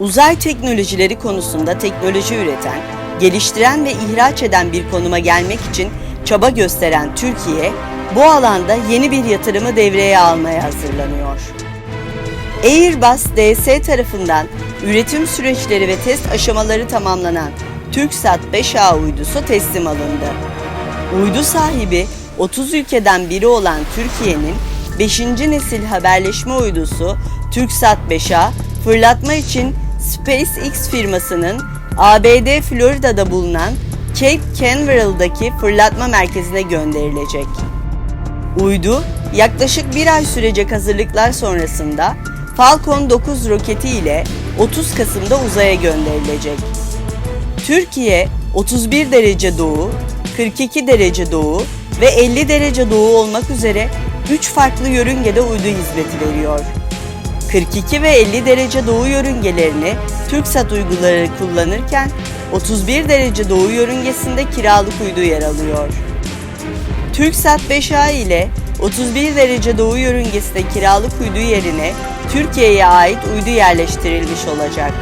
Uzay teknolojileri konusunda teknoloji üreten, geliştiren ve ihraç eden bir konuma gelmek için çaba gösteren Türkiye, bu alanda yeni bir yatırımı devreye almaya hazırlanıyor. Airbus DS tarafından üretim süreçleri ve test aşamaları tamamlanan TürkSat 5A uydusu teslim alındı. Uydu sahibi 30 ülkeden biri olan Türkiye'nin 5. nesil haberleşme uydusu TürkSat 5A fırlatma için SpaceX firmasının ABD Florida'da bulunan Cape Canaveral'daki fırlatma merkezine gönderilecek. Uydu yaklaşık bir ay sürecek hazırlıklar sonrasında Falcon 9 roketi ile 30 Kasım'da uzaya gönderilecek. Türkiye 31 derece doğu, 42 derece doğu ve 50 derece doğu olmak üzere 3 farklı yörüngede uydu hizmeti veriyor. 42 ve 50 derece doğu yörüngelerini TürkSat uyguları kullanırken 31 derece doğu yörüngesinde kiralık uydu yer alıyor. TürkSat 5A ile 31 derece doğu yörüngesinde kiralık uydu yerine Türkiye'ye ait uydu yerleştirilmiş olacak.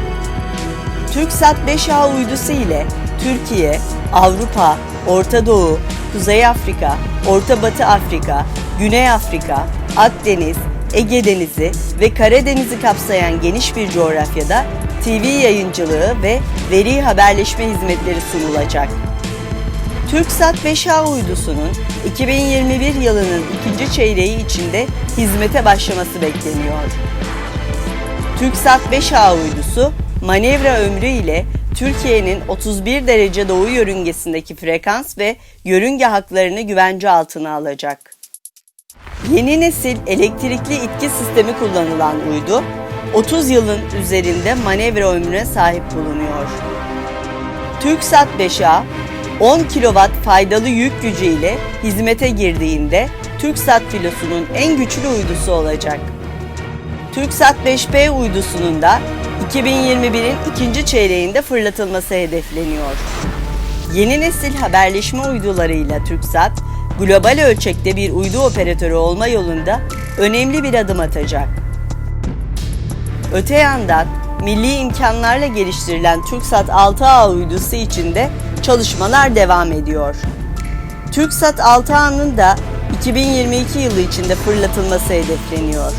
TürkSat 5A uydusu ile Türkiye, Avrupa, Orta Doğu, Kuzey Afrika, Orta Batı Afrika, Güney Afrika, Akdeniz, Ege Denizi ve Karadeniz'i kapsayan geniş bir coğrafyada TV yayıncılığı ve veri haberleşme hizmetleri sunulacak. TürkSat 5A uydusunun 2021 yılının ikinci çeyreği içinde hizmete başlaması bekleniyor. TürkSat 5A uydusu manevra ömrü ile Türkiye'nin 31 derece doğu yörüngesindeki frekans ve yörünge haklarını güvence altına alacak. Yeni nesil elektrikli itki sistemi kullanılan uydu, 30 yılın üzerinde manevra ömrüne sahip bulunuyor. TürkSat 5A 10 kW faydalı yük gücü ile hizmete girdiğinde TürkSat filosunun en güçlü uydusu olacak. TürkSat 5P uydusunun da 2021'in ikinci çeyreğinde fırlatılması hedefleniyor. Yeni nesil haberleşme uydularıyla TürkSat, global ölçekte bir uydu operatörü olma yolunda önemli bir adım atacak. Öte yandan milli imkanlarla geliştirilen TürkSat 6A uydusu için de çalışmalar devam ediyor. TürkSat 6A'nın da 2022 yılı içinde fırlatılması hedefleniyor.